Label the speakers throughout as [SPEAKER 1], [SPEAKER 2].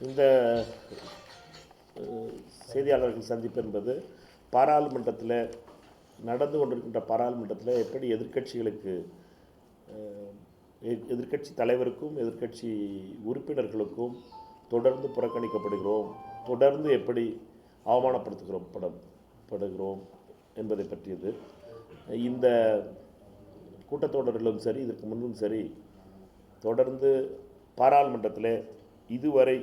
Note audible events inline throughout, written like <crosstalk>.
[SPEAKER 1] இந்த செய்தியாளர்கள் சந்திப்பு என்பது பாராளுமன்றத்தில் நடந்து கொண்டிருக்கின்ற பாராளுமன்றத்தில் எப்படி எதிர்க்கட்சிகளுக்கு எதிர்கட்சி எதிர்க்கட்சி தலைவருக்கும் எதிர்க்கட்சி உறுப்பினர்களுக்கும் தொடர்ந்து புறக்கணிக்கப்படுகிறோம் தொடர்ந்து எப்படி அவமானப்படுத்துகிறோம் படம் படுகிறோம் என்பதை பற்றியது. இந்த கூட்டத்தொடரிலும் சரி இதற்கு முன்பும் சரி தொடர்ந்து பாராளுமன்றத்தில் இதுவரை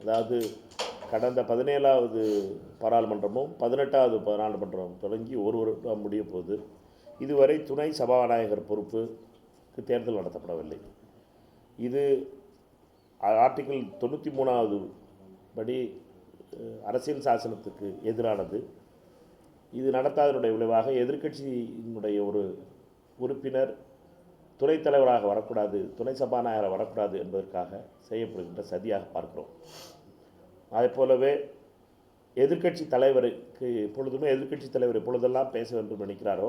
[SPEAKER 1] அதாவது கடந்த பதினேழாவது பாராளுமன்றமும் பதினெட்டாவது பாராளுமன்றம் தொடங்கி ஒரு வருடம் முடிய போது இதுவரை துணை சபாநாயகர் பொறுப்புக்கு தேர்தல் நடத்தப்படவில்லை. இது ஆர்டிகிள் தொண்ணூற்றி மூணாவது படி அரசியல் சாசனத்துக்கு எதிரானது. இது நடத்தாதனுடைய விளைவாக எதிர்க்கட்சியினுடைய ஒரு உறுப்பினர் துணைத் தலைவராக வரக்கூடாது துணை சபாநாயகராக வரக்கூடாது என்பதற்காக செய்யப்படுகின்ற சதியாக பார்க்கிறோம். அதே போலவே எதிர்க்கட்சி தலைவருக்கு எப்பொழுதுமே எதிர்க்கட்சி தலைவர் எப்பொழுதெல்லாம் பேச வேண்டும் நினைக்கிறாரோ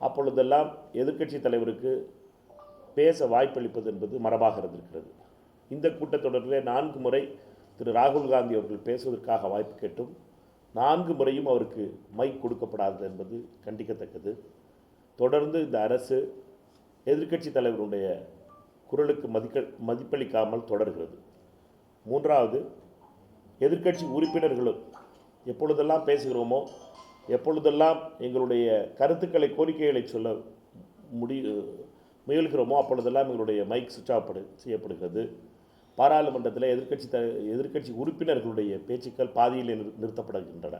[SPEAKER 1] அப்பொழுதெல்லாம் எதிர்க்கட்சி தலைவருக்கு பேச வாய்ப்பளிப்பது என்பது மரபாக இருந்திருக்கிறது. இந்த கூட்டத்தொடரிலே நான்கு முறை திரு ராகுல் காந்தி அவர்கள் பேசுவதற்காக வாய்ப்பு கேட்டும். நான்கு முறையும் அவருக்கு மைக் கொடுக்கப்படாதது என்பது கண்டிக்கத்தக்கது. தொடர்ந்து இந்த அரசு எதிர்க்கட்சி தலைவருடைய குரலுக்கு மதிக்க மதிப்பளிக்காமல் தொடர்கிறது. மூன்றாவது எதிர்க்கட்சி உறுப்பினர்களும் எப்பொழுதெல்லாம் பேசுகிறோமோ எப்பொழுதெல்லாம் எங்களுடைய கருத்துக்களை கோரிக்கைகளை சொல்ல முடி முயல்கிறோமோ அப்பொழுதெல்லாம் எங்களுடைய மைக் சுவிட்ச் ஆஃப் செய்யப்படுகிறது. பாராளுமன்றத்தில் எதிர்க்கட்சி த எதிர்கட்சி உறுப்பினர்களுடைய பேச்சுக்கள் பாதியில் நிறு நிறுத்தப்படுகின்றன.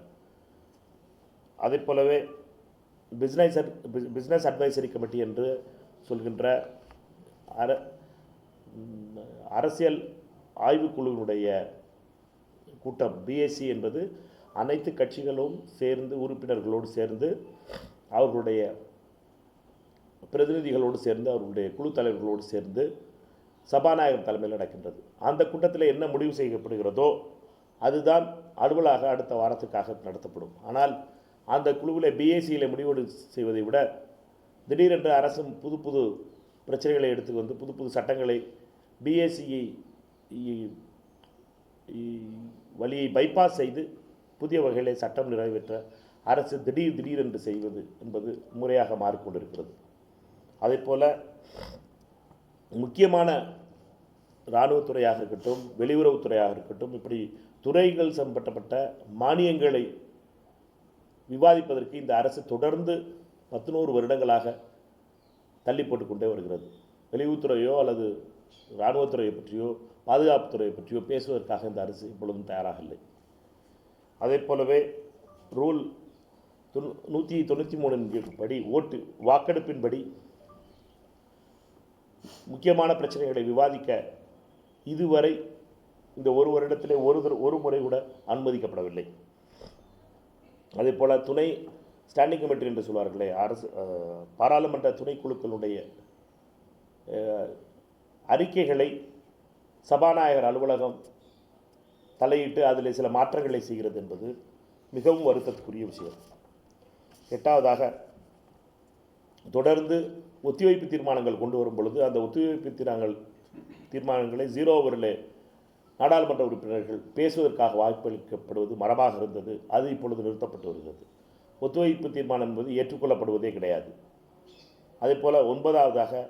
[SPEAKER 1] அதைப் போலவே பிஸ்னஸ் பிஸ்னஸ் அட்வைசரி கமிட்டி என்று சொல்கின்ற அர அரசியல் ஆய்வுக்குழுவினுடைய கூட்டம் பிஎஸ்சி என்பது அனைத்து கட்சிகளும் சேர்ந்து உறுப்பினர்களோடு சேர்ந்து அவர்களுடைய பிரதிநிதிகளோடு சேர்ந்து அவர்களுடைய குழு தலைவர்களோடு சேர்ந்து சபாநாயகர் தலைமையில் நடக்கின்றது. அந்த கூட்டத்தில் என்ன முடிவு செய்யப்படுகிறதோ அதுதான் அலுவலாக அடுத்த வாரத்துக்காக நடத்தப்படும். ஆனால் அந்த குழுவில் பிஏசியில் முடிவெடு செய்வதை விட திடீரென்று அரசு புது புது பிரச்சனைகளை எடுத்து வந்து புது புது சட்டங்களை பிஎஸ்சியை வழியை பைபாஸ் செய்து புதிய வகையிலே சட்டம் நிறைவேற்ற அரசு திடீர் திடீரென்று செய்வது என்பது முறையாக மாறிக்கொண்டிருக்கிறது. அதேபோல முக்கியமான இராணுவத்துறையாக இருக்கட்டும் வெளியுறவுத்துறையாக இருக்கட்டும் இப்படி துறைகள் சம்பந்தப்பட்ட மானியங்களை விவாதிப்பதற்கு இந்த அரசு தொடர்ந்து பத்துநூறு வருடங்களாக தள்ளி போட்டுக்கொண்டே வருகிறது. வெளியுறவுத்துறையோ அல்லது இராணுவத்துறையை பற்றியோ பாதுகாப்புத்துறையை பற்றியோ பேசுவதற்காக இந்த அரசு இப்பொழுதும் தயாராக இல்லை அதே போலவே ரூல் தொண்ணூ நூற்றி தொண்ணூற்றி மூணின் படி ஓட்டு வாக்கெடுப்பின்படி முக்கியமான பிரச்சனைகளை விவாதிக்க இதுவரை இந்த ஒரு வருடத்திலே ஒரு ஒரு முறை கூட அனுமதிக்கப்படவில்லை. அதே போல் துணை ஸ்டாண்டிங் கமிட்டி என்று சொல்வார்களே அரசு பாராளுமன்ற துணைக்குழுக்களுடைய அறிக்கைகளை சபாநாயகர் அலுவலகம் தலையிட்டு அதில் சில மாற்றங்களை செய்கிறது என்பது மிகவும் வருத்தத்துக்குரிய விஷயம். எட்டாவதாக தொடர்ந்து ஒத்திவைப்பு தீர்மானங்கள் கொண்டு வரும் பொழுது அந்த ஒத்திவைப்பு தீர்மானங்கள் தீர்மானங்களை ஜீரோ ஓவரில் நாடாளுமன்ற உறுப்பினர்கள் பேசுவதற்காக வாய்ப்பளிக்கப்படுவது மரபாக இருந்தது. அது இப்பொழுது நிறுத்தப்பட்டு வருகிறது. ஒத்துழைப்பு தீர்மானம் என்பது ஏற்றுக்கொள்ளப்படுவதே கிடையாது. அதேபோல் ஒன்பதாவதாக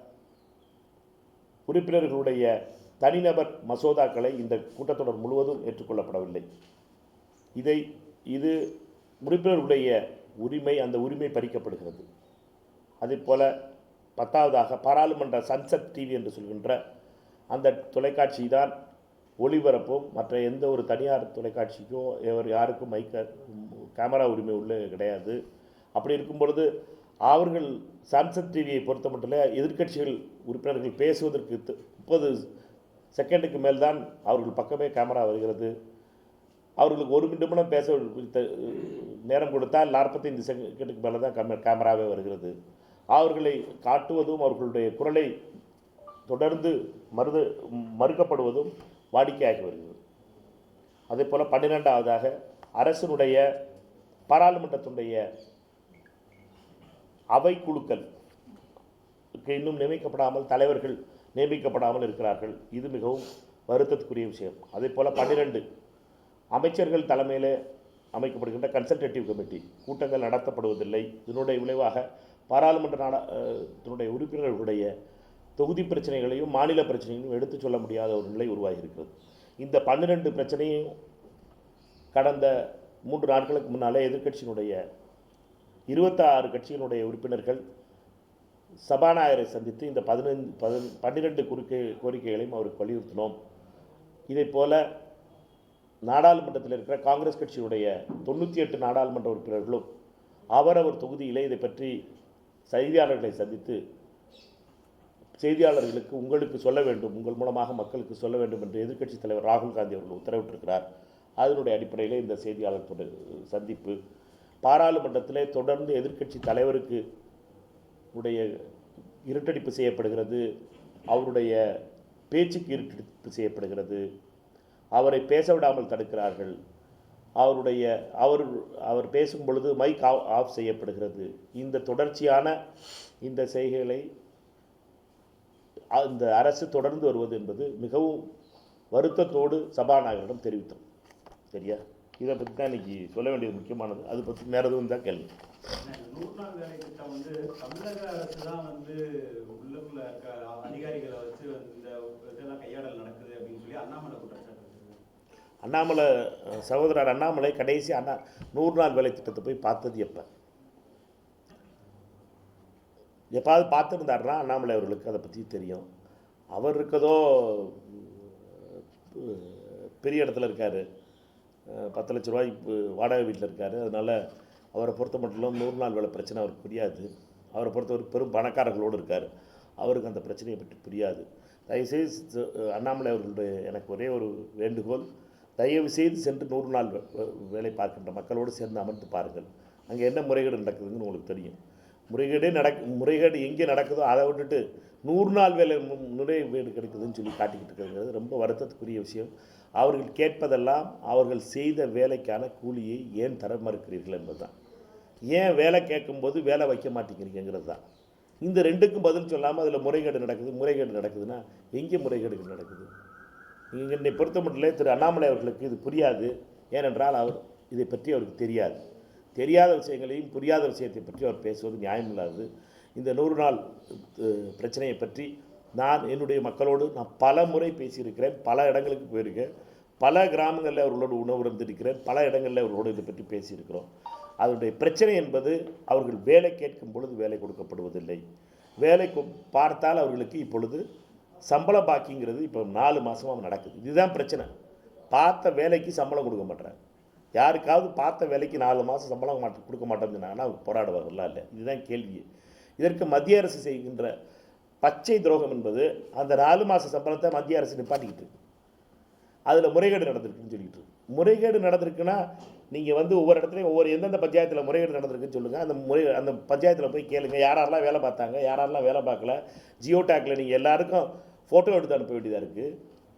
[SPEAKER 1] உறுப்பினர்களுடைய தனிநபர் மசோதாக்களை இந்த கூட்டத்தொடர் முழுவதும் ஏற்றுக்கொள்ளப்படவில்லை. இதை இது உறுப்பினர்களுடைய உரிமை அந்த உரிமை பறிக்கப்படுகிறது. அதேபோல் பத்தாவதாக பாராளுமன்ற சன்செட் டிவி என்று சொல்கின்ற அந்த தொலைக்காட்சி தான் ஒளிபரப்பும் மற்ற எந்த ஒரு தனியார் தொலைக்காட்சிக்கோ எவர் யாருக்கும் மைக்க கேமரா உரிமை உள்ளே கிடையாது. அப்படி இருக்கும் பொழுது அவர்கள் சாம்சங் டிவியை பொறுத்த மட்டும் எதிர்க்கட்சிகள் உறுப்பினர்கள் பேசுவதற்கு முப்பது செகண்டுக்கு மேல் தான் அவர்கள் பக்கமே கேமரா வருகிறது. அவர்களுக்கு ஒரு நிமிடம் பேச நேரம் கொடுத்தால் நாற்பத்தைந்து செகண்டுக்கு மேலே தான் கேம கேமராவே வருகிறது. அவர்களை காட்டுவதும் அவர்களுடைய குரலை தொடர்ந்து மறுது மறுக்கப்படுவதும் வாடிக்கையாகி வருகிறது. அதே போல் பன்னிரெண்டாவதாக அரசினுடைய பாராளுமன்றத்தினுடைய அவை குழுக்கள் இன்னும் நியமிக்கப்படாமல் தலைவர்கள் நியமிக்கப்படாமல் இருக்கிறார்கள். இது மிகவும் வருத்தத்துக்குரிய விஷயம். அதே போல் பன்னிரெண்டு அமைச்சர்கள் தலைமையில் அமைக்கப்படுகின்ற கன்சல்டேட்டிவ் கமிட்டி கூட்டங்கள் நடத்தப்படுவதில்லை. இதனுடைய விளைவாக பாராளுமன்ற நாடா உறுப்பினர்களுடைய தொகுதி பிரச்சனைகளையும் மாநில பிரச்சனைகளையும் எடுத்துச் சொல்ல முடியாத ஒரு நிலை உருவாகி இருக்கிறது இந்த பன்னிரெண்டு பிரச்சனையும் கடந்த மூன்று நாட்களுக்கு முன்னாலே எதிர்க்கட்சியினுடைய இருபத்தாறு கட்சியினுடைய உறுப்பினர்கள் சபாநாயகரை சந்தித்து இந்த பதினைந்து பதின பன்னிரெண்டு குறுக்கை கோரிக்கைகளையும் அவருக்கு வலியுறுத்தினோம். இதைப் போல நாடாளுமன்றத்தில் இருக்கிற காங்கிரஸ் கட்சியுடைய தொண்ணூற்றி எட்டு நாடாளுமன்ற உறுப்பினர்களும் அவரவர் தொகுதியிலே இதை பற்றி செய்தியாளர்களை சந்தித்து செய்தியாளர்களுக்கு உங்களுக்கு சொல்ல வேண்டும் உங்கள் மூலமாக மக்களுக்கு சொல்ல வேண்டும் என்று எதிர்க்கட்சி தலைவர் ராகுல் காந்தி அவர்கள் உத்தரவிட்டிருக்கிறார். அதனுடைய அடிப்படையில் இந்த செய்தியாளர் தொட- சந்திப்பு. பாராளுமன்றத்திலே தொடர்ந்து எதிர்க்கட்சி தலைவருக்கு உடைய இருட்டடிப்பு செய்யப்படுகிறது அவருடைய பேச்சுக்கு இருட்டடிப்பு செய்யப்படுகிறது. அவரை பேச விடாமல் தடுக்கிறார்கள். அவருடைய அவர் அவர் பேசும் பொழுது மைக் ஆஃப் செய்யப்படுகிறது. இந்த தொடர்ச்சியான இந்த செய்கைகளை அந்த அரசு தொடர்ந்து வருவது என்பது மிகவும் வருத்தத்தோடு சபாநாயகரிடம் தெரிவித்தோம். சரியா? இதை பற்றி தான் இன்னைக்கு சொல்ல வேண்டியது முக்கியமானது. அது பற்றி வேறு எதுவும் தான் கேள்வி
[SPEAKER 2] நூறாம் வேலை திட்டம் வந்து தமிழக அரசு தான் வந்து உள்ளுக்குள்ள இருக்க அதிகாரிகளை வச்சு இந்த இதெல்லாம் கையாடல் நடக்குது அப்படின்னு சொல்லி அண்ணாமலை
[SPEAKER 1] அண்ணாமலை சகோதரர் அண்ணாமலை கடைசி அண்ணா நூறு நாள் வேலை திட்டத்தை போய் பார்த்தது எப்போ? எப்பாவது பார்த்துருந்தாருன்னா அண்ணாமலை அவர்களுக்கு அதை பற்றி தெரியும். அவர் இருக்கதோ பெரிய இடத்துல இருக்கார். பத்து லட்ச ரூபாய் வாடகை வீட்டில் இருக்கார். அதனால் அவரை பொறுத்த மட்டும் நூறு நாள் வேலை பிரச்சனை அவருக்கு புரியாது. அவரை பொறுத்தவரை பெரும் பணக்காரர்களோடு இருக்கார். அவருக்கு அந்த பிரச்சனையை பற்றி புரியாது. தயவுசெய்து அண்ணாமலை அவர்களுடைய எனக்கு ஒரே ஒரு வேண்டுகோள். தயவு செய்து சென்று நூறு நாள் வே- வேலை பார்க்கின்ற மக்களோடு சேர்ந்து அமர்ந்து பாருங்கள். அங்கே என்ன முறைகேடு நடக்குதுன்னு உங்களுக்கு தெரியும். முறைகேடே நடக் முறைகேடு எங்கே நடக்குதோ அதை விட்டுட்டு நூறு நாள் வேலை நுழைவு வீடு கிடைக்குதுன்னு சொல்லி காட்டிக்கிட்டு இருக்கிறது. ரொம்ப வருத்தத்துக்குரிய விஷயம். அவர்கள் கேட்பதெல்லாம் அவர்கள் செய்த வேலைக்கான கூலியை ஏன் தர மறுக்கிறீர்கள் என்பதுதான். ஏன் வேலை கேட்கும்போது வேலை வைக்க மாட்டேங்கிறீங்கிறது தான். இந்த ரெண்டுக்கும் பதில் சொல்லாமல் அதில் முறைகேடு நடக்குது முறைகேடு நடக்குதுன்னா எங்கே முறைகேடுகள் நடக்குது? என்னை பொறுத்த மட்டும் திரு அண்ணாமலை அவர்களுக்கு இது புரியாது. ஏனென்றால் அவர் இதை பற்றி அவருக்கு தெரியாது. தெரியாத விஷயங்களையும் புரியாத விஷயத்தை பற்றி அவர் பேசுவது நியாயமில்லாதது. இந்த நூறு நாள் பிரச்சனையை பற்றி நான் என்னுடைய மக்களோடு நான் பல முறை பேசியிருக்கிறேன். பல இடங்களுக்கு போயிருக்கேன். பல கிராமங்களில் அவர்களோடு உணவு இருந்திருக்கிறேன் பல இடங்களில் அவர்களோடு இதை பற்றி பேசியிருக்கிறோம். அதனுடைய பிரச்சனை என்பது அவர்கள் வேலை கேட்கும் பொழுது வேலை கொடுக்கப்படுவதில்லை. வேலை கொ- பார்த்தால் அவர்களுக்கு இப்பொழுது சம்பளம் பாக்கிங்கிறது இப்போ நாலு மாதமாக நடக்குது. இதுதான் பிரச்சனை. பார்த்த வேலைக்கு சம்பளம் கொடுக்க மாட்டேறாங்க. யாருக்காவது பார்த்த வேலைக்கு நாலு மாதம் சம்பளம் மாட்ட கொடுக்க மாட்டோம்னு சொன்னாங்கன்னா அவங்க போராடுவார்களா இல்லை இதுதான் கேள்வி இதற்கு மத்திய அரசு செய்கின்ற பச்சை துரோகம் என்பது அந்த நாலு மாத சம்பளத்தை மத்திய அரசு நிப்பாட்டிக்கிட்டு இருக்கு. அதில் முறைகேடு நடந்திருக்குன்னு சொல்லிட்டு இருக்கு. முறைகேடு நடந்திருக்குன்னா நீங்கள் வந்து ஒவ்வொரு இடத்துலையும் ஒவ்வொரு எந்தெந்த பஞ்சாயத்தில் முறைகேடு நடந்திருக்குன்னு சொல்லுங்கள் அந்த முறை அந்த பஞ்சாயத்தில் போய் கேளுங்க. யாரெல்லாம் வேலை பார்த்தாங்க? யாரெல்லாம் வேலை பார்க்கல? ஜியோ டேக்கில் நீங்கள் எல்லாருக்கும் ஃபோட்டோ எடுத்து அனுப்ப வேண்டியதாக இருக்குது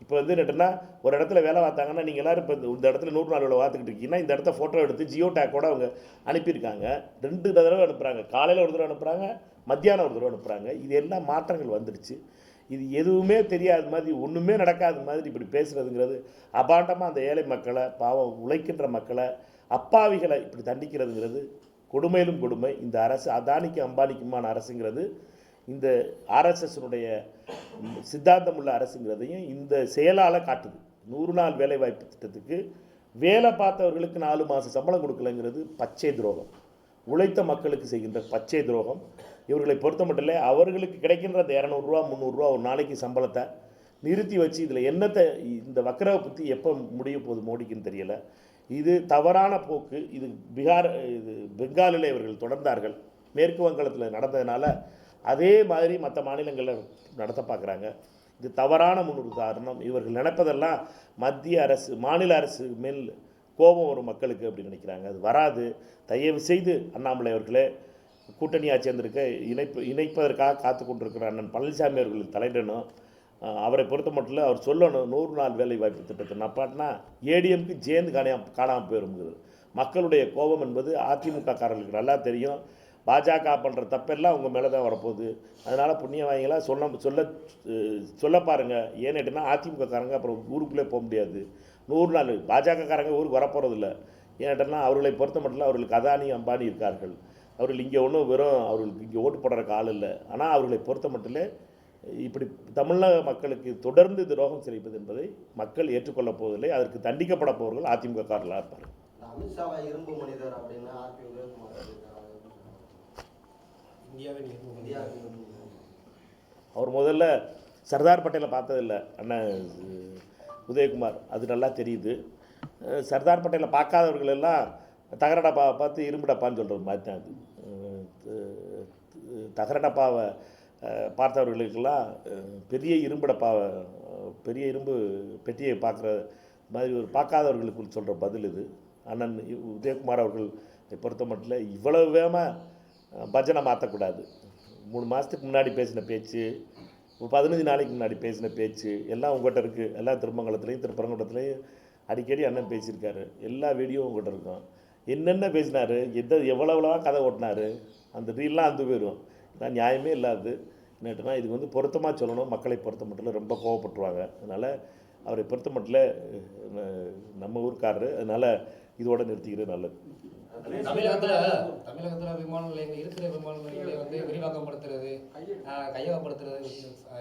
[SPEAKER 1] இப்போ வந்து என்னட்டுன்னா ஒரு இடத்துல வேலை பார்த்தாங்கன்னா நீங்கள் எல்லோரும் இப்போ இந்த- இந்த இடத்துல நூறு நாள் வேலை பார்த்துக்கிட்டு இருக்கீங்கன்னா இந்த இடத்த ஃபோட்டோ எடுத்து ஜியோ கூட அவங்க அனுப்பியிருக்காங்க. ரெண்டு தடவை அனுப்புகிறாங்க காலையில் ஒரு தடவை அனுப்புகிறாங்க மத்தியானம் ஒரு தடவை அனுப்புகிறாங்க இது எல்லாம் மாற்றங்கள் வந்துடுச்சு இது எதுவுமே தெரியாத மாதிரி ஒன்றுமே நடக்காத மாதிரி இப்படி பேசுகிறதுங்கிறது அபாண்டமாக அந்த ஏழை மக்களை பாவம் உழைக்கின்ற மக்களை அப்பாவிகளை இப்படி தண்டிக்கிறதுங்கிறது கொடுமையிலும் கொடுமை. இந்த அரசு அதானிக்கு அம்பானிக்குமான அரசுங்கிறது இந்த ஆர்எஸ்எஸ்னுடைய சித்தாந்தம் உள்ள அரசுங்கிறதையும் இந்த செயலால் காட்டுது. நூறு நாள் வேலைவாய்ப்பு திட்டத்துக்கு வேலை பார்த்தவர்களுக்கு நாலு மாதம் சம்பளம் கொடுக்கலங்கிறது பச்சை துரோகம். உழைத்த மக்களுக்கு செய்கின்ற பச்சை துரோகம். இவர்களை பொறுத்த மட்டும் இல்லை அவர்களுக்கு கிடைக்கின்ற அந்த இரநூறுவா முந்நூறுரூவா ஒரு நாளைக்கு சம்பளத்தை நிறுத்தி வச்சு இதில் என்னத்தை இந்த வக்கரவை பற்றி எப்போ முடிய போகுது மோடிக்குன்னு தெரியலை. இது தவறான போக்கு. இது பீகார் இது பெங்காலில் இவர்கள் தொடர்ந்தார்கள். மேற்கு வங்காளத்தில் நடந்ததுனால அதே மாதிரி மற்ற மாநிலங்களில் நடத்த பார்க்குறாங்க. இது தவறான முன்னுதாரணம். இவர்கள் நினைப்பதெல்லாம் மத்திய அரசு மாநில அரசு மேல் கோபம் வரும் மக்களுக்கு அப்படின்னு நினைக்கிறாங்க. அது வராது. தயவு செய்து அண்ணாமலை அவர்களே கூட்டணியாக சேர்ந்திருக்க இணைப்பு இணைப்பதற்காக காத்து கொண்டிருக்கிற அண்ணன் பழனிசாமி அவர்கள் தலையிடணும். அவரை பொறுத்த மட்டும் அவர் சொல்லணும் நூறு நாள் வேலை வாய்ப்பு திட்டத்தை நப்பாட்டினா ஏடிஎம்க்கு ஜேந்து காணாம காணாமல் போயிருங்கிறது மக்களுடைய கோபம் என்பது அதிமுக காரர்களுக்கு நல்லா தெரியும். பாஜக பண்ணுற தப்பெல்லாம் உங்கள் மேலே தான் வரப்போகுது. அதனால் புண்ணியவாதிகளாக சொல்ல சொல்ல சொல்ல பாருங்கள் ஏன்னு கேட்டிங்கன்னா அதிமுக காரங்க அப்புறம் ஊருக்குள்ளே போக முடியாது. நூறு நாள் பாஜக காரங்க ஊருக்கு வரப்போகிறதில்ல ஏன்னு அவர்களை பொறுத்த மட்டும் அவர்களுக்கு அதானி அம்பானி இருக்கார்கள். அவர்கள் இங்கே ஒன்றும் வெறும் அவர்களுக்கு இங்கே ஓட்டு போடுறக்கு ஆள் இல்லை. ஆனால் அவர்களை பொறுத்த மட்டும் இப்படி தமிழக மக்களுக்கு தொடர்ந்து துரோகம் சிரிப்பது என்பதை மக்கள் ஏற்றுக்கொள்ளப் போவதில்லை. அதற்கு தண்டிக்கப்பட போவர்கள் அதிமுக காரர்களாக இருப்பார்கள்.
[SPEAKER 3] அமித்ஷாவை இரும்பு மனிதர் அப்படின்னு ஆர்பி உதயகுமார் சொல்லியிருக்காரு.
[SPEAKER 4] இந்தியாவின் இரும்பு மனிதர்.
[SPEAKER 3] இந்தியாவின் இரும்பு மனிதர்.
[SPEAKER 1] அவர் முதல்ல சர்தார் பட்டேலை பார்த்ததில்ல. அண்ணன் உதயகுமார் அது நல்லா தெரியுது. சர்தார் பட்டேலை பார்க்காதவர்கள் எல்லாம் தகர டப்பாவை பார்த்து இரும்பு டப்பான்னு சொல்கிறது மாதிரி தான் அது. அஹ், த- தகர டப்பாவை அஹ், பார்த்தவர்களுக்கெல்லாம் பெரிய இரும்பு டப்பாவை அஹ், பெரிய இரும்பு பெட்டியை பார்க்குற மாதிரி ஒரு பார்க்காதவர்களுக்கு சொல்கிற பதில் இது. அண்ணன் உதயகுமார் அவர்கள் பொறுத்த மட்டும் இவ்வளவு வேகமாக பஜனை மாற்றக்கூடாது மூணு மாதத்துக்கு முன்னாடி பேசின பேச்சு ஒரு பதினஞ்சு நாளைக்கு முன்னாடி பேசின பேச்சு எல்லாம் உங்கள்கிட்ட இருக்குது எல்லா திருமங்கலத்துலேயும் திருப்பரங்குன்றத்துலேயும் அடிக்கடி அண்ணன் பேசியிருக்காரு. எல்லா வீடியோவும் உங்கள்கிட்ட இருக்கும். என்னென்ன பேசினார் எந்த எவ்வளோவளவா கதை ஓட்டினாரு அந்த ரீல்லாம் அந்த போயிடும் இதான் நியாயமே இல்லாது. என்னட்டுனா இதுக்கு வந்து பொருத்தமாக சொல்லணும். மக்களை பொறுத்த மட்டும் ரொம்ப கோவப்பட்டுருவாங்க. அதனால் அவரை பொறுத்த மட்டும் நம்ம ஊருக்காரரு. அதனால் இதோட நிறுத்திக்கிறது நல்லது.
[SPEAKER 4] தமிழகத்துல தமிழகத்துல விமான நிலையங்கள் இருக்கிற விமான நிலையங்களை வந்து விரிவாக்கப்படுத்துறது கையகப்படுத்துறது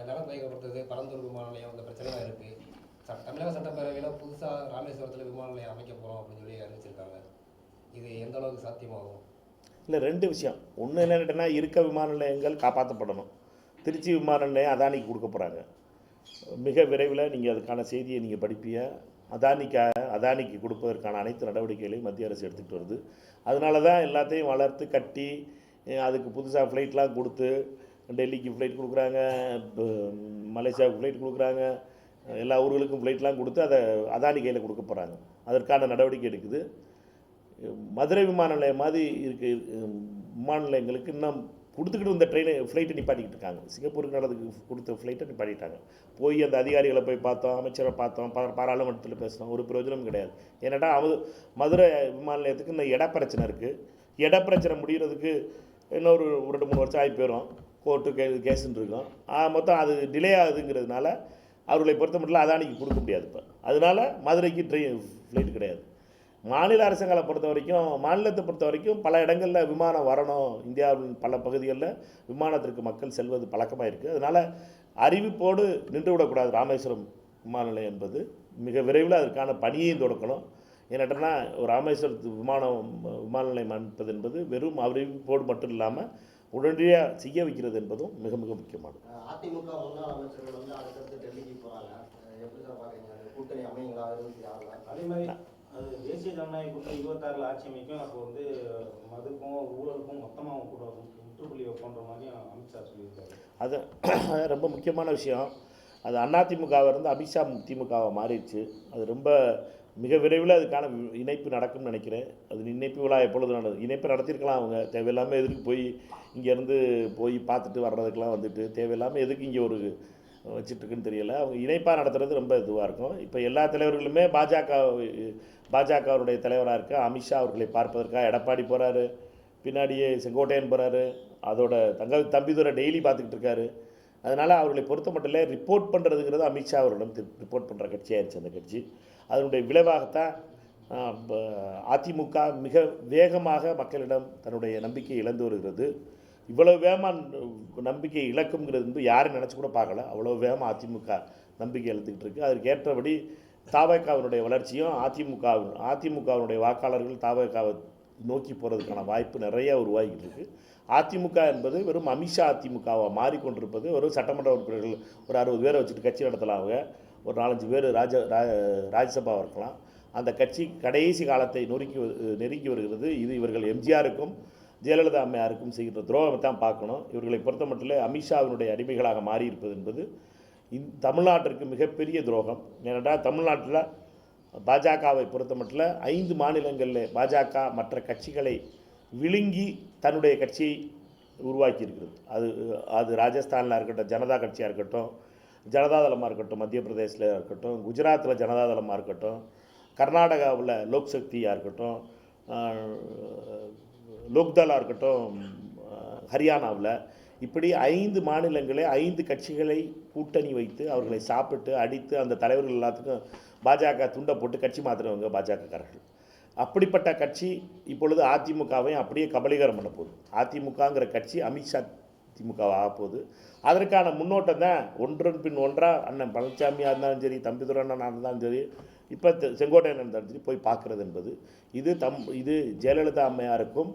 [SPEAKER 4] நலம் கையகப்படுத்துறது பரந்தூர் விமான நிலையம் அந்த பிரச்சனைலாம் இருக்கு. தமிழக சட்டப்பேரவையில புதுசா ராமேஸ்வரத்துல விமான நிலையம் அமைக்க போறோம் அப்படின்னு சொல்லி அறிவிச்சிருக்காங்க. இது எந்த அளவுக்கு சாத்தியமாகும்?
[SPEAKER 1] இல்லை ரெண்டு விஷயம். ஒன்று என்னென்னா இருக்க விமான நிலையங்கள் காப்பாற்றப்படணும் திருச்சி விமான நிலையம் அதானிக்கு கொடுக்க போகிறாங்க மிக விரைவில் நீங்கள் அதுக்கான செய்தியை நீங்கள் படிப்பீங்க. அதானிக்கா அதானிக்கு கொடுப்பதற்கான அனைத்து நடவடிக்கைகளையும் மத்திய அரசு எடுத்துகிட்டு வருது. அதனால தான் எல்லாத்தையும் வளர்த்து கட்டி அதுக்கு புதுசாக ஃப்ளைட்லாம் கொடுத்து டெல்லிக்கு ஃப்ளைட் கொடுக்குறாங்க மலேசியாவுக்கு ஃப்ளைட் கொடுக்குறாங்க எல்லா ஊர்களுக்கும் ஃப்ளைட்லாம் கொடுத்து அதை அதானி கையில் கொடுக்க போகிறாங்க அதற்கான நடவடிக்கை எடுக்குது. மதுரை விமான நிலையம் மாதிரி இருக்கு விமான நிலையங்களுக்கு இன்னும் கொடுத்துக்கிட்டு வந்த ட்ரெயினை ஃப்ளைட்டை நிப்பாட்டிக்கிட்டு இருக்காங்க. சிங்கப்பூருக்கு நடந்துக்கு கொடுத்த ஃப்ளைட்டை நிப்பாட்டிட்டாங்க. போய் அந்த அதிகாரிகளை போய் பார்த்தோம் அமைச்சரை பார்த்தோம் பா பாராளுமன்றத்தில் பேசினோம். ஒரு பிரயோஜனம் கிடையாது. ஏன்னாடா அவது மதுரை விமான நிலையத்துக்கு இன்னும் இட பிரச்சனை இருக்குது இட பிரச்சனை முடிகிறதுக்கு இன்னொரு ஒரு ரெண்டு மூணு வருஷம் ஆகி போயிடும் கோர்ட்டு கே கேஸுன்னு இருக்கும். மொத்தம் அது டிலே ஆகுதுங்கிறதுனால அவர்களை பொறுத்த மட்டும் அதானிக்கு கொடுக்க முடியாது இப்போ. அதனால மதுரைக்கு ட்ரெயின் ஃப்ளைட் கிடையாது. மாநில அரசுகளை பொறுத்த வரைக்கும் மாநிலத்தை பொறுத்த வரைக்கும் பல இடங்களில் விமானம் வரணும். இந்தியாவின் பல பகுதிகளில் விமானத்திற்கு மக்கள் செல்வது பழக்கமாக இருக்குது அதனால் அறிவிப்போடு நின்று விடக்கூடாது ராமேஸ்வரம் விமான நிலையம் என்பது. மிக விரைவில் அதற்கான பணியையும் தொடக்கணும். ஏன்னாட்டனா ஒரு ராமேஸ்வரத்து விமானம் விமான நிலையம் அமைப்பது என்பது வெறும் அறிவிப்போடு மட்டும் இல்லாமல் உடனடியாக செய்ய வைக்கிறது என்பதும் மிக மிக முக்கியமானது.
[SPEAKER 3] அதிமுக முன்னாள் அமைச்சர்கள் வந்து அடுத்தடுத்து டெல்லிக்கு போறாங்க. அஹ் எப்படி கூட்டணி அமைங்களா
[SPEAKER 2] அதே மாதிரி அது தேசிய ஜனநாயக கூட்டணி இருபத்தாறுல ஆட்சி அமைக்கும். அப்போ வந்து மதுக்கும் ஊழலுக்கும் மொத்தமாக கூட முற்றுப்புள்ளி வைப்போன்ற மாதிரி அமித்ஷா சொல்லியிருக்காரு.
[SPEAKER 1] அது அது <clears throat> ரொம்ப முக்கியமான விஷயம். அது அதிமுகவிலிருந்து அமித்ஷா திமுகவை மாறிடுச்சு. அது ரொம்ப மிக விரைவில் அதுக்கான இணைப்பு நடக்கும்னு நினைக்கிறேன். அது இணைப்பு விழா எப்பொழுது நடந்தது? இணைப்பு நடத்தியிருக்கலாம் அவங்க. தேவையில்லாமல் எதுக்கு போய் இங்கேருந்து போய் பார்த்துட்டு வர்றதுக்கெலாம் வந்துட்டு தேவையில்லாமல் எதுக்கு இங்கே ஒரு வச்சுட்ருக்குன்னு தெரியல. அவங்க இணைப்பாக நடத்துறது ரொம்ப இதுவாக இருக்கும். இப்போ எல்லா தலைவர்களுமே பாஜக பாஜகவுடைய தலைவராக இருக்க அமித்ஷா அவர்களை பார்ப்பதற்காக எடப்பாடி போகிறாரு பின்னாடியே செங்கோட்டையன் போகிறாரு அதோட தங்க தம்பிதுரை டெய்லி பார்த்துக்கிட்டு இருக்காரு அதனால் அவர்களை பொறுத்த மட்டும் ரிப்போர்ட் பண்ணுறதுங்கிறது அமித்ஷா அவரிடம் ரிப்போர்ட் பண்ணுற கட்சியாக இருந்துச்சு அந்த கட்சி. அதனுடைய விளைவாகத்தான் அதிமுக மிக வேகமாக மக்களிடம் தன்னுடைய நம்பிக்கையை இழந்து வருகிறது. இவ்வளோ வேகமாக நம்பிக்கை இழக்குங்கிறது வந்து யாரும் நினச்சி கூட பார்க்கல. அவ்வளோ வேகமாக அதிமுக நம்பிக்கை எழுத்துக்கிட்டு இருக்குது அதற்கு ஏற்றபடி தாவகாவினுடைய வளர்ச்சியும் அதிமுக அதிமுகவினுடைய வாக்காளர்கள் தாவகாவை நோக்கி போகிறதுக்கான வாய்ப்பு நிறைய உருவாகிட்டு இருக்குது அதிமுக என்பது வெறும் அமித்ஷா அதிமுகவாக மாறிக்கொண்டிருப்பது. ஒரு சட்டமன்ற உறுப்பினர்கள் ஒரு அறுபது பேரை வச்சுட்டு கட்சி நடத்தலாம் ஒரு நாலஞ்சு பேர் ராஜ ரா- ராஜ்யசபாவாக இருக்கலாம். அந்த கட்சி கடைசி காலத்தை நொறுக்கி நெருங்கி வருகிறது. இது இவர்கள் எம்ஜிஆருக்கும் ஜெயலலிதா அம்மையாருக்கும் செய்கிற துரோகத்தை தான் பார்க்கணும். இவர்களை பொறுத்த மட்டும் அமித்ஷாவினுடைய அடிமைகளாக மாறியிருப்பது என்பது இந் தமிழ்நாட்டிற்கு மிகப்பெரிய துரோகம். ஏனென்றால் தமிழ்நாட்டில் பாஜகவை பொறுத்த மட்டும் ஐந்து மாநிலங்களில் பாஜக மற்ற கட்சிகளை விழுங்கி தன்னுடைய கட்சியை உருவாக்கி இருக்கிறது அது அது ராஜஸ்தானில் இருக்கட்டும் ஜனதா கட்சியாக இருக்கட்டும் ஜனதாதளமாக இருக்கட்டும் மத்திய பிரதேசில் இருக்கட்டும் குஜராத்தில் ஜனதாதளமாக இருக்கட்டும் கர்நாடகாவில் லோக் சக்தியாக இருக்கட்டும் லோக்தாலாக இருக்கட்டும் ஹரியானாவில் இப்படி ஐந்து மாநிலங்களே ஐந்து கட்சிகளை கூட்டணி வைத்து அவர்களை சாப்பிட்டு அடித்து அந்த தலைவர்கள் எல்லாத்துக்கும் பாஜக துண்டை போட்டு கட்சி மாற்றுறவங்க பாஜகக்காரர்கள். அப்படிப்பட்ட கட்சி இப்பொழுது அதிமுகவையும் அப்படியே கபலீகரம் பண்ண போகுது. அதிமுகங்கிற கட்சி அமித்ஷா திமுகவாக போகுது. அதற்கான முன்னோட்டம் தான் ஒன்றன் பின் ஒன்றாக அண்ணன் பழனிசாமியாக இருந்தாலும் சரி தம்பிதுரை அண்ணனாக இருந்தாலும் சரி இப்போ செங்கோட்டையன் இருந்தாலும் சரி போய் பார்க்குறது என்பது. இது தம் இது ஜெயலலிதா அம்மையாருக்கும்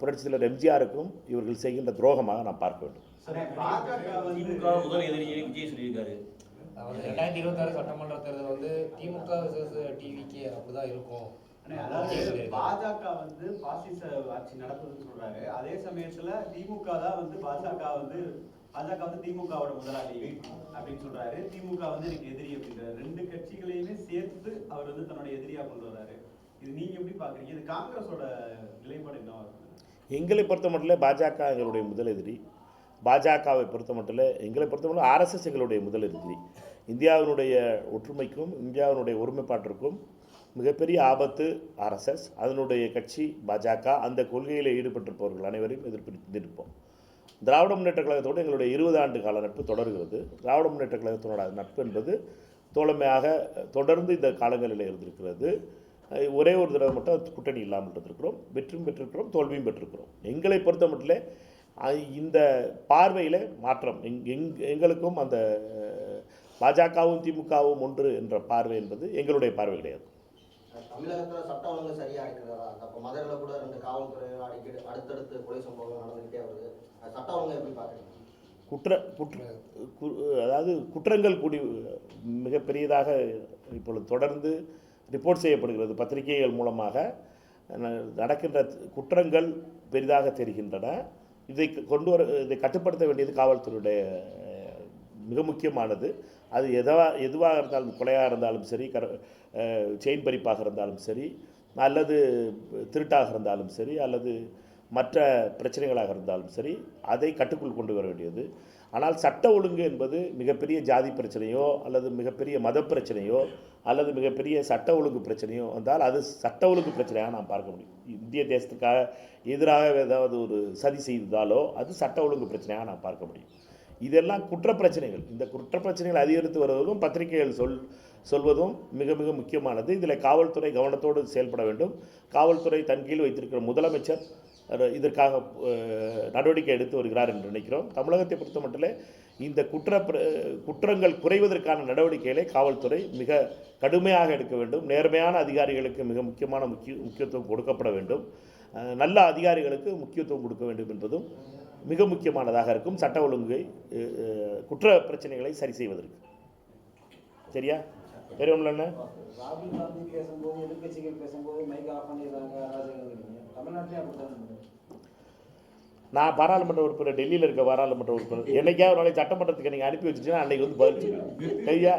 [SPEAKER 1] புரட்சித் தலைவர் எம்ஜிஆருக்கும் இவர்கள் செய்கின்ற துரோகமாக நான் பார்க்க வேண்டும்.
[SPEAKER 4] ரெண்டாயிரத்தி இருபத்தாறு சட்டமன்ற தேர்தல் வந்து திமுக டிவிக்கு அப்படிதான் இருக்கும்.
[SPEAKER 2] பாஜக வந்து பாசிச ஆட்சி நடத்துதுன்னு சொல்றாரு. அதே சமயத்துல திமுக தான் வந்து பாஜக வந்து பாஜக வந்து திமுகவோட முதலாளி அப்படின்னு சொல்றாரு. திமுக வந்து எனக்கு எதிரி அப்படின்றாரு. ரெண்டு கட்சிகளையுமே சேர்த்து அவர் வந்து தன்னோட எதிரியா கொண்டு வர்றாரு. இது நீங்க எப்படி பாக்குறீங்க? இது காங்கிரஸோட நிலைப்பாடு என்னவா இருக்கு
[SPEAKER 1] எங்களை பொறுத்த மட்டும் பாஜக எங்களுடைய முதல் எதிரி. பாஜகவை பொறுத்த மட்டும் எங்களை பொறுத்த மட்டும் ஆர்எஸ்எஸ் எங்களுடைய முதல் எதிரி. இந்தியாவினுடைய ஒற்றுமைக்கும் இந்தியாவினுடைய ஒருமைப்பாட்டிற்கும் மிகப்பெரிய ஆபத்து ஆர்எஸ்எஸ் அதனுடைய கட்சி பாஜக. அந்த கொள்கையில் ஈடுபட்டிருப்பவர்கள் அனைவரையும் எதிர்ப்பிருப்போம் திராவிட முன்னேற்ற கழகத்தோடு எங்களுடைய இருபது ஆண்டு கால நட்பு தொடர்கிறது. திராவிட முன்னேற்ற கழகத்தினோட நட்பு என்பது தோழமையாக தொடர்ந்து இந்த காலங்களில் இருந்திருக்கிறது. ஒரே ஒரு தடவை மட்டும் கூட்டணி இல்லாமல் இருந்திருக்கிறோம். வெற்றியும் பெற்றிருக்கிறோம் தோல்வியும் பெற்றிருக்கிறோம். எங்களை பொறுத்த மட்டும் இந்த பார்வையில் மாற்றம் எங் எங் எங்களுக்கும் அந்த பாஜகவும் திமுகவும் ஒன்று என்ற பார்வை என்பது எங்களுடைய பார்வை கிடையாது.
[SPEAKER 3] தமிழகத்துல சட்டம் ஒழுங்கு சரியா இருக்கிறதா? அப்ப மதுரையில கூட ரெண்டு காவல்துறை அடிக்கடி அடுத்தடுத்து கொலை சம்பவங்கள் நடந்துகிட்டே வருது. சட்டம் ஒழுங்கு எப்படி பாக்குறீங்க
[SPEAKER 1] குற்ற குற்ற அதாவது குற்றங்கள் கூடி மிகப்பெரியதாக இப்பொழுது தொடர்ந்து ரிப்போர்ட் செய்யப்படுகிறது பத்திரிகைகள் மூலமாக. ந- நடக்கின்ற குற்றங்கள் பெரிதாக தெரிகின்றன. இதை கொண்டு வர இதை கட்டுப்படுத்த வேண்டியது காவல்துறையுடைய மிக முக்கியமானது. அது எதவா எதுவாக இருந்தாலும் கொலையாக இருந்தாலும் சரி கர செயின் பறிப்பாக இருந்தாலும் சரி அல்லது திருட்டாக இருந்தாலும் சரி அல்லது மற்ற பிரச்சனைகளாக இருந்தாலும் சரி அதை கட்டுக்குள் கொண்டு வர வேண்டியது. ஆனால் சட்ட ஒழுங்கு என்பது மிகப்பெரிய ஜாதி பிரச்சனையோ அல்லது மிகப்பெரிய மத பிரச்சனையோ அல்லது மிகப்பெரிய சட்ட ஒழுங்கு பிரச்சனையோ வந்தால் அது சட்ட ஒழுங்கு பிரச்சனையாக நாம் பார்க்க முடியும். இந்திய தேசத்துக்காக எதிராக ஏதாவது ஒரு சதி செய்தாலோ அது சட்ட ஒழுங்கு பிரச்சனையாக நாம் பார்க்க முடியும். இதெல்லாம் குற்ற பிரச்சனைகள் இந்த குற்ற பிரச்சனைகள் அதிகரித்து வருவதும் பத்திரிகைகள் சொல் சொல்வதும் மிக மிக முக்கியமானது. இதில் காவல்துறை கவனத்தோடு செயல்பட வேண்டும். காவல்துறை தன் கீழ் வைத்திருக்கிற முதலமைச்சர் இதற்காக நடவடிக்கை எடுத்து வருகிறார் என்று நினைக்கிறோம். தமிழகத்தை பொறுத்த மட்டும் இந்த குற்ற பிர- குற்றங்கள் குறைவதற்கான நடவடிக்கைகளை காவல்துறை மிக கடுமையாக எடுக்க வேண்டும். நேர்மையான அதிகாரிகளுக்கு மிக முக்கியமான முக்கிய முக்கியத்துவம் கொடுக்கப்பட வேண்டும். நல்ல அதிகாரிகளுக்கு முக்கியத்துவம் கொடுக்க வேண்டும் என்பதும் மிக முக்கியமானதாக இருக்கும். சட்ட ஒழுங்கை குற்ற பிரச்சனைகளை சரி செய்வதற்கு. சரியா? வேறு ஒன்றும் நான் பாராளுமன்ற உறுப்பினர் டெல்லியில் இருக்க பாராளுமன்ற உறுப்பினர். என்னைக்கா ஒரு நாளைக்கு சட்டமன்றத்துக்கு நீங்கள் அனுப்பி வச்சுட்டீங்கன்னா அன்னைக்கு வந்து பதில் சொல்லுவேன் சரியா?